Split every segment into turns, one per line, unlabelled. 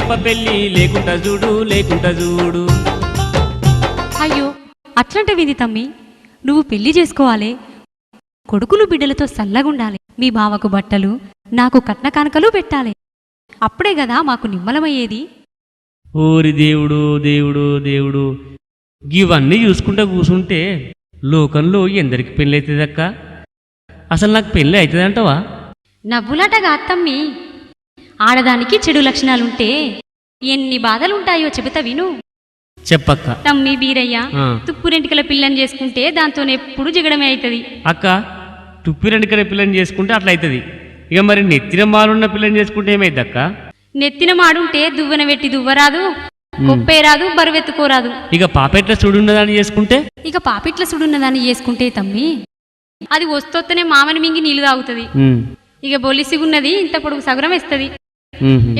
బీరప్ప పెళ్ళి లేకుంట చూడు లేకుంట చూడు.
అయ్యో అట్లాంటివింది తమ్మి? నువ్వు పెళ్ళి చేసుకోవాలి. కొడుకులు బిడ్డలతో సల్లగుండాలి. మీ బావకు బట్టలు నాకు కట్న కానుకలు పెట్టాలి. అప్పుడే కదా మాకు నిమ్మలమయ్యేది.
ఓరి దేవుడు దేవుడు దేవుడు. ఇవన్నీ చూసుకుంటా కూసుంటే లోకంలో ఎందరికి పెళ్ళి అవుతుందక్క అసలు నాకు పెళ్ళి అవుతుందంటవా
నవ్వులాట కాదు తమ్మి. ఆడదానికి చెడు లక్షణాలుంటే ఎన్ని బాధలుంటాయో చెబుతా విను.
చెప్పక్క.
తమ్మి బీరయ్య. తుప్పురెంటికల పిల్లని చేసుకుంటే దాంతో ఎప్పుడు జిగడమే అవుతుంది
అక్క తుప్పి రెండుకర పిల్లని చేసుకుంటే అట్లా అవుతుంది ఇక మరి నెత్తిన మాలున్న పిల్లని చేసుకుంటే ఏమైంది అక్క
నెత్తిన మాడుంటే దువ్వన వెట్టి దువ్వరాదు కొప్పే రాదు బరువెత్తుకోరాదు.
ఇక పాపెట్ల చూడున్నదాన్ని చేసుకుంటే?
ఇక పాపిట్ల సుడున్నదాన్ని చేసుకుంటే తమ్మి అది వస్తొత్తనే మామని మింగి నీళ్ళు తాగుతుంది. ఇక బొలిసిగున్నది ఇంత పొడుగు సగురం వేస్తుంది.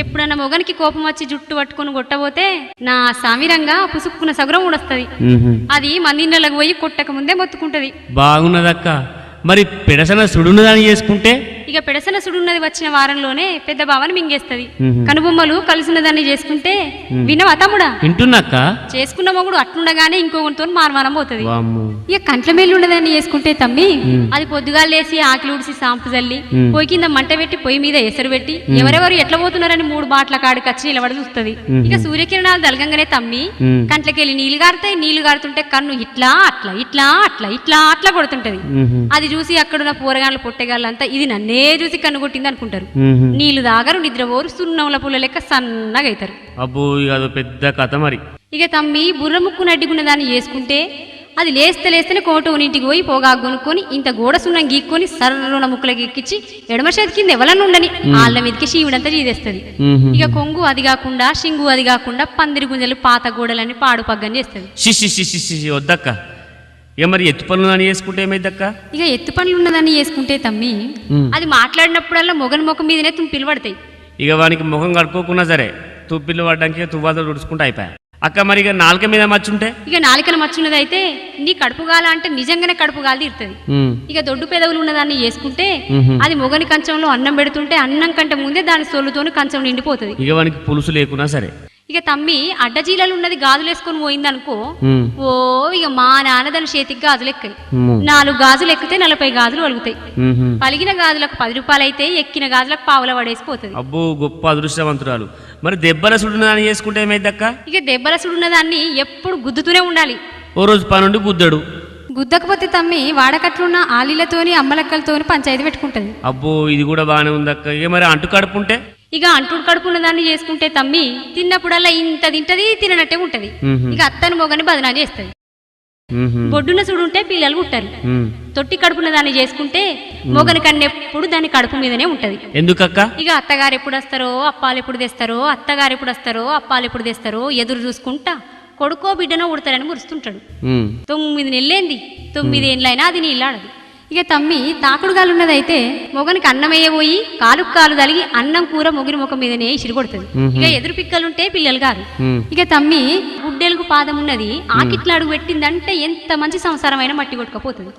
ఎప్పుడన్నా మొగనికి కోపం వచ్చి జుట్టు పట్టుకొని కొట్టబోతే నా సామిరంగా పుసుక్కున్న సగురం ఊడొస్తుంది. అది మందిళ్ళకి పోయి కొట్టక ముందే మొత్తుకుంటది.
బాగున్నదక్క. మరి పెడసన సుడున్నదాన్ని చేసుకుంటే
ఇక పెడసన సుడున్నది వచ్చిన వారంలోనే పెద్ద బావని మింగేస్తది. కనుబొమ్మలు కలిసిన దాన్ని చేసుకుంటే వినవా తమ్ముడా?
వింటున్నాక్క?
చేసుకున్న మొగుడు అట్లుండగానే ఇంకొకరితో మారమానం పోతుంది. ఇక కంట్ల మేలు ఉండదని చేసుకుంటే తమ్మి అది పొద్దుగా లేసి ఆకిలి ఉడిసి సాంపు జల్లి పొయ్యి కింద మంట పెట్టి పొయ్యి మీద ఎసరు పెట్టి ఎవరెవరు ఎట్లా పోతున్నారని మూడు బాట్ల కాడికి వచ్చి నిలబడి చూస్తుంది. ఇక సూర్యకిరణాలు దలగంగానే తమ్మి కంట్లకెళ్ళి నీళ్ళు గారుతాయి నీళ్ళు గారుతుంటే కన్ను ఇట్లా అట్లా ఇట్లా అట్లా ఇట్లా అట్లా కొడుతుంటది. అది చూసి అక్కడున్న పోరగాళ్ళ పొట్టెగాళ్ళంతా ఇది నన్నే చూసి కన్ను కొట్టింది అనుకుంటారు నీళ్ళు దాగరు నిద్రపోరు సున్నంల పుల్ల లెక్క సన్నగా అవుతారు
అబ్బో ఇక అదో పెద్ద కథ మరి.
ఇక తమ్మి బుర్ర ముక్కు నడ్డికున్న దాన్ని చేసుకుంటే అది లేస్తే లేస్తేనే కోట ఇంటికి పోయి పోగా కొనుక్కొని ఇంత గోడ సున్నం గీక్కొని సర్రున ముక్కులకి ఎక్కించి ఎడమ చేతి కింద ఎవరన్నా ఉండని వాళ్ళ మీదకి శివుడంతా చీదేస్తుంది. ఇక కొంగు అది కాకుండా షింగు అది కాకుండా పందిరి గుంజలు పాత గోడలని పాడు పగ్గని చేస్తుంది
వద్దక్క. ఇక మరి ఎత్తు పనులు అని చేసుకుంటే ఏమైందక్క?
ఇక ఎత్తు పనులు ఉన్నదాన్ని చేసుకుంటే తమ్మి అది మాట్లాడినప్పుడల్లా మొగని ముఖం మీదనే తుంపిలు పడతాయి.
ఇక వానికి ముఖం కడుక్కోకున్నా సరే తుప్పిల్లు పడ్డానికి తువ్వాతో తుడుచుకుంటూ అయిపోయా. అక్క మరి ఇక నాలుక మీద మచ్చుంటే?
ఇక నాలికన మచ్చున్నది అయితే నీ కడుపు గాల అంటే నిజంగానే కడుపు గాలి తీరుతుంది. ఇక దొడ్డు పెదవులు ఉన్నదాన్ని చేసుకుంటే అది మొగని కంచంలో అన్నం పెడుతుంటే అన్నం కంటే ముందే దాని సొల్లుతోని కంచం నిండిపోతుంది.
ఇక వానికి పులుసు లేకున్నా సరే.
ఇక తమ్మి అడ్డజీలలు ఉన్నది గాజులేసుకొని పోయిందనుకో ఓ ఇక మా నాన్న దాని చేతికి గాజులు ఎక్కాయి నాలుగు గాజులు ఎక్కితే నలభై గాజులు వలుగుతాయి. పలిగిన గాజులకు పది రూపాయలు అయితే ఎక్కిన గాజులకు పావుల పడేసిపోతుంది.
అబ్బో గొప్ప అదృష్టవంతురాలు. మరి దెబ్బల సుడినదాన్ని చేసుకుంటే ఏమైందక్క?
ఇక దెబ్బల సుడున్న దాన్ని ఎప్పుడు గుద్దుతూనే ఉండాలి.
ఓ రోజు పనుండి గుద్దడు.
గుద్దకపోతే తమ్మి వాడకట్లున్న ఆలీలతోని అమ్మలక్కలతోని పంచాయతీ పెట్టుకుంటది.
అబ్బో ఇది కూడా బాగానే ఉందక్క. ఇక మరి అంటు కడుపుంటే?
ఇక అంటుడు కడుపున్న దాన్ని చేసుకుంటే తమ్మి తిన్నప్పుడల్లా ఇంత తింటది తిననట్టే ఉంటది. ఇక అత్తను మొగని బదనా చేస్తుంది. బొడ్డున సుడుంటే పిల్లలు పుట్టారు. తొట్టి కడుపున దాన్ని చేసుకుంటే మొగని కన్నెప్పుడు దాని కడుపు మీదనే ఉంటది.
ఎందుకక్క?
ఇక అత్తగారు ఎప్పుడు వస్తారో అప్పాలు ఎప్పుడు తెస్తారో అత్తగారు ఎప్పుడు వస్తారో అప్పాలు ఎప్పుడు తెస్తారో ఎదురు చూసుకుంటా కొడుకో బిడ్డనో ఉడతారని మురుస్తుంటాడు. తొమ్మిది నెల్లేంది. తొమ్మిది ఏళ్ళైనా అది నీళ్ళాడదు ఇక తమ్మి తాకుడుగాలున్నదైతే మొగనికి అన్నం పోయి కాలు కాలు తలిగి అన్నం కూర మొగిని ముఖం మీదనే ఇసిరి కొడుతుంది ఇక ఎదురు పిక్కలుంటే పిల్లలు గారు ఇక తమ్మి గుడ్డెలకు పాదం ఉన్నది ఆకిట్లా అడుగు పెట్టిందంటే ఎంత మంచి సంసారమైన మట్టి కొట్టుకపోతుంది.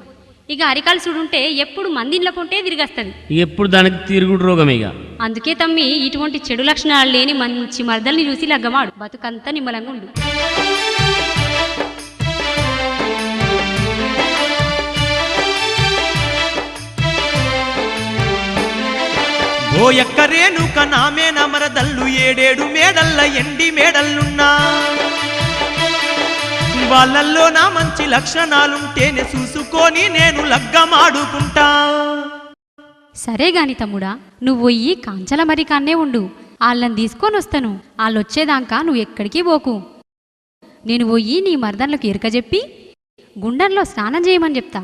ఇక అరికాలు చూడుంటే ఎప్పుడు మందిండ్ల పొంటే తిరిగేస్తుంది.
ఎప్పుడు దానికి తిరుగుడు రోగం ఇక.
అందుకే తమ్మి ఇటువంటి చెడు లక్షణాలు లేని మంచి మరదల్ని చూసి లగ్గమాడు. బతుకంతా నిమ్మలంగా ఉండు.
ఓ ఎక్కరేనుక నామే నమరదల్లు ఏడేడు మేడల్ల ఎండి మేడల్లున్నా. వాళ్ళల్లో నా మంచి లక్షణాలుంటేనే చూసుకొని నేను లగ్గమాడుకుంటా.
సరే గాని తమ్ముడా నువ్వు ఈ కాంచల మరి కాన్నే ఉండు. వాళ్ళని తీసుకొని వస్తాను. వాళ్ళొచ్చేదాకా నువ్వు ఎక్కడికి పోకు. నేను పోయి నీ మర్దన్లకు ఎరక చెప్పి గుండంలో స్నానం చేయమని చెప్తా.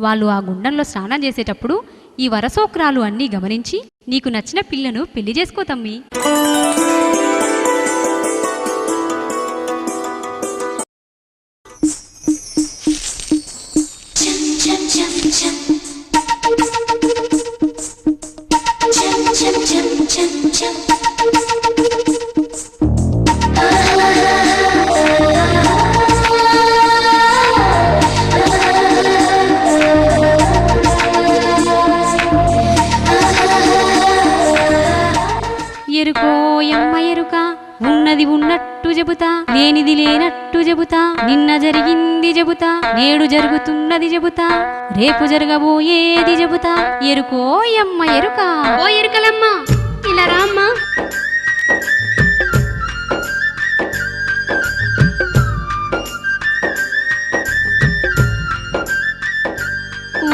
వాళ్ళు ఆ గుండంలో స్నానం చేసేటప్పుడు ఈ వరసోక్రాలు అన్నీ గమనించి నీకు నచ్చిన పిల్లను పెళ్ళి చేసుకో నేడు జరుగుతున్నది చెబుతా రేపు జరగబోయేది చెబుతా. ఎరుకోయమ్మ ఎరుక.
ఓ ఎరుకలమ్మ ఇలా రామ్మా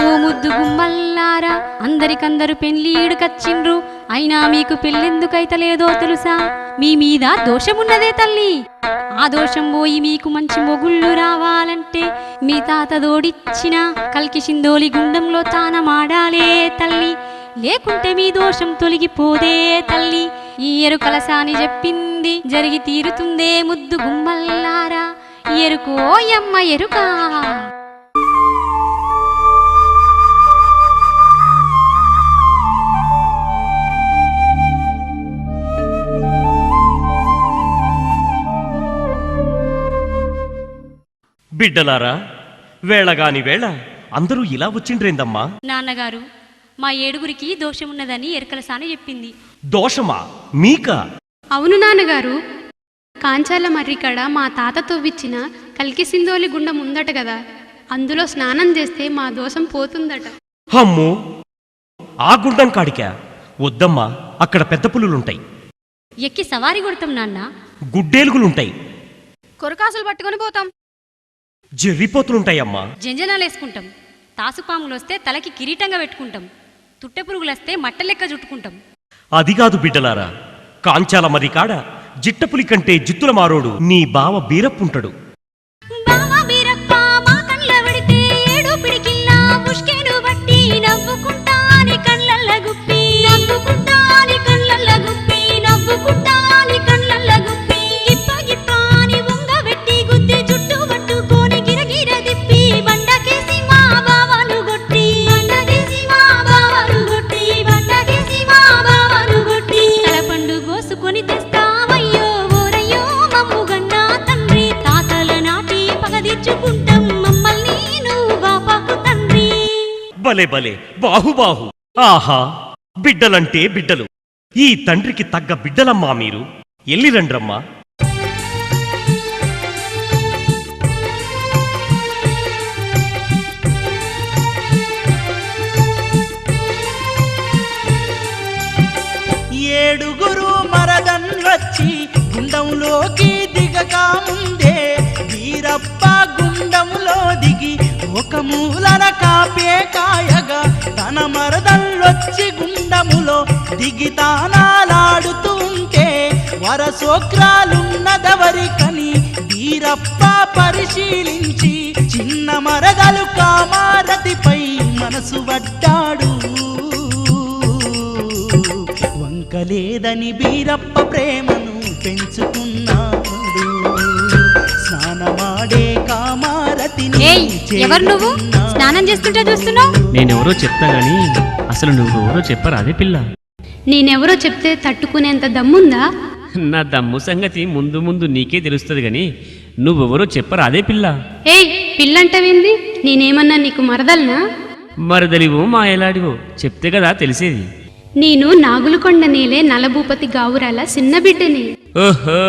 ఓ ముద్దు గుమ్మల్లారా అందరికందరు పెళ్ళీడు కచ్చిండ్రు అయినా మీకు పెళ్ళెందుకైతలేదో తెలుసా? మీ మీద దోషమున్నదే తల్లి. ఆ దోషం పోయి మీకు మంచి మొగుళ్ళు రావాలంటే మీ తాత దోడిచ్చిన కల్కి సిందోలి గుండంలో తానమాడాలే తల్లి. లేకుంటే మీ దోషం తొలగిపోదే తల్లి. ఈ ఎరుకలసాని చెప్పింది జరిగి తీరుతుందే ముద్దు గుమ్మల్లారా. ఎరుకో యమ్మ ఎరుకా.
బిడ్డలారా వేళగాని వేళ అందరూ ఇలా వచ్చిండ్రేందమ్మా?
నాన్నగారు మా ఏడుగురికి దోషమున్నదని ఎరకల సాని చెప్పింది.
దోషమా? మీకా?
అవును నాన్నగారు. కాంచాల మర్రికడ మా తాత తవ్విచ్చిన కలికి సింధోలి గుండం ఉందట కదా అందులో స్నానం చేస్తే మా దోషం పోతుందట.
అమ్మో! ఆ గుండం కాడికా? వద్దమ్మా అక్కడ పెద్ద పులులుంటాయి.
ఎక్కి సవారి కొడతాం నాన్న.
గుడ్డేలుగులుంటాయి.
కొరకాసులు పట్టుకొని పోతాం.
జర్రిపోతులుంటాయమ్మా.
జంజనాలు వేసుకుంటాం తాసుపాములు వస్తే తలకి కిరీటంగా పెట్టుకుంటాం. తుట్టె పురుగులు వస్తే మట్ట లెక్క చుట్టుకుంటాం.
అది కాదు బిడ్డలారా. కాంచాల మరి కాడ జిట్టపులి కంటే జిత్తుల మారోడు నీ బావ బీరప్పుంటడు. భలే భలే బాహుబాహు. ఆహా బిడ్డలంటే బిడ్డలు. ఈ తండ్రికి తగ్గ బిడ్డలమ్మా మీరు. ఎల్లి రండ్రమ్మా.
ఏడుగురు మరదన్లొచ్చి గుండంలోకి దిగక ముందే దిగి తానాలాడుతూ ఉంటే వరసోక్రాలున్నదెవరికని వీరప్ప పరిశీలించి చిన్న మరదలు కామారతిపై మనసు పడ్డాడు. వంకలేదని బీరప్ప ప్రేమను పెంచుకున్నాడు. స్నానమాడే కామారతిని
ఎవరు నువ్వు. స్నానం చేస్తుంటే చూస్తున్నావు?
నేనెవరో చెప్తా గానీ అసలు నువ్వెవరో చెప్పరు అదే పిల్ల.
నేనెవరో చెప్తే తట్టుకునేంత దమ్ముందా?
నా దమ్ము సంగతి ముందు ముందు నీకే తెలుస్తుంది గాని నువ్వెవరో చెప్పరు అదే పిల్ల.
ఏయ్ పిల్లంటవేంది? నేనేమన్నా నీకు మరదల్నా?
మరదలివో మా ఎలాడివో చెప్తే కదా తెలిసేది.
నేను నాగులకొండ నేలే నలభూపతి గావురాల చిన్న బిడ్డని.
ఓహో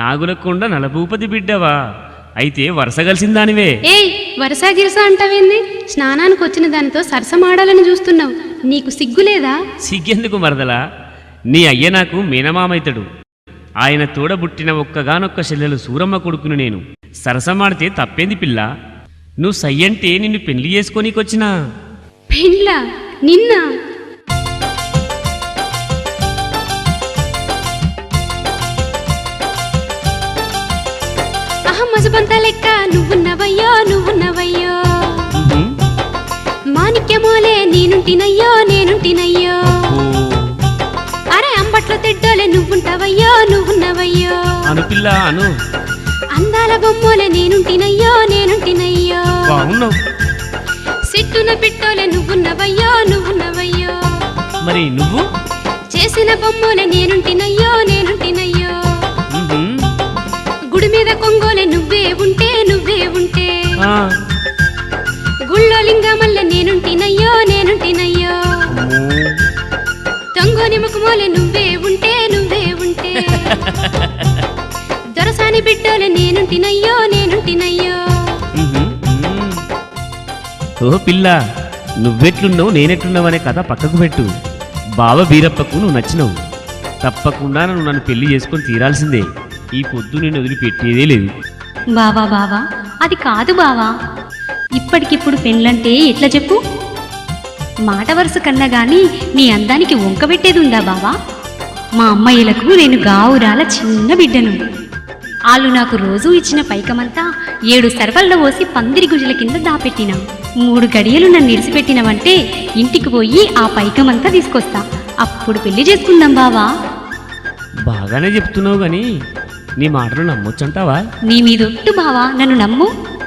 నాగులకొండ నలభూపతి బిడ్డవా? అయితే వరుస కలిసిందానివే.
ఏయ్ వరసా గిరస అంటావేంది? స్నానానికి వచ్చిన దానితో సరసమాడాలని చూస్తున్నావు. నీకు సిగ్గులేదా?
సిగ్గెందుకు మరదలా? నీ అయ్య నాకు మేనమామైతడు ఆయన తోడబుట్టిన ఒక్కగానొక్క చెల్లెలు సూరమ్మ కొడుకును నేను. సరసమాడితే తప్పేంది పిల్ల? నువ్వు సయ్యంటే నిన్ను పెళ్ళి చేసుకోనీకొచ్చినా
పెండ్ల? నిన్న? అహం మసుబంత లెక్క. నువ్వున్నవయ్యో నువ్వున్నవయ్యో. మాణిక్యమోలే నేనుంటినయ్యో నేనుంటినయ్యో. అరే అంబట్లో తిడ్డోలే నువ్వుంటావయ్యో నువ్వున్నవయ్యో.
అను పిల్ల అను.
అందాల బొమ్మోలే నేనుంటినయ్యో నేనుంటినయ్యో.
బాగున్నావు.
సిట్టున పిట్టోలే నువ్వున్నవయ్యో నువ్వున్నవయ్యో.
మరి నువ్వు?
చేసిన బొమ్మోలే నేనుంటినయ్యో నేనుంటినయ్యో. గుడి మీద కొంగోలే నువ్వే ఉంటే గుళ్ళో లింగమల్ల నేనుంటినయ్యో నేనుంటినయ్యో. తొంగోని ముఖమోలే నువ్వే ఉంటే నువ్వే ఉంటే. నువ్వెట్లుండని బిడ్డోలే నేనుంటినయ్యో నేనుంటినయ్యో.
ఓ పిల్ల నువ్వెట్లున్నావు నేనెట్లున్నావు అనే కథ పక్కకు పెట్టు. బావ బీరప్పకు నువ్వు నచ్చినావు. తప్పకుండా నువ్వు నన్ను పెళ్ళి చేసుకొని తీరాల్సిందే. ఈ పొద్దు నేను వదిలిపెట్టేదే లేదు.
బావా బావా అది కాదు బావా. ఇప్పటికిప్పుడు పెళ్ళంటే ఎట్లా చెప్పు? మాట వరుస కన్నా గాని నీ అందానికి వంకబెట్టేదుందా బావా? మా అమ్మాయిలకు నేను గావురాల చిన్న బిడ్డను వాళ్ళు నాకు రోజూ ఇచ్చిన పైకమంతా ఏడు సర్వల్లో పోసి పందిరి గుజల కింద దాపెట్టిన. మూడు గడియలు నన్ను ఇడిసిపెట్టినవంటే ఇంటికి పోయి ఆ పైకమంతా తీసుకొస్తా. అప్పుడు పెళ్ళి చేసుకుందాం బావా.
బాగానే చెప్తున్నావు గాని నీ మాటలు నమ్మొచ్చంటావా?
నీ మీదొట్టు బావా నన్ను నమ్ము.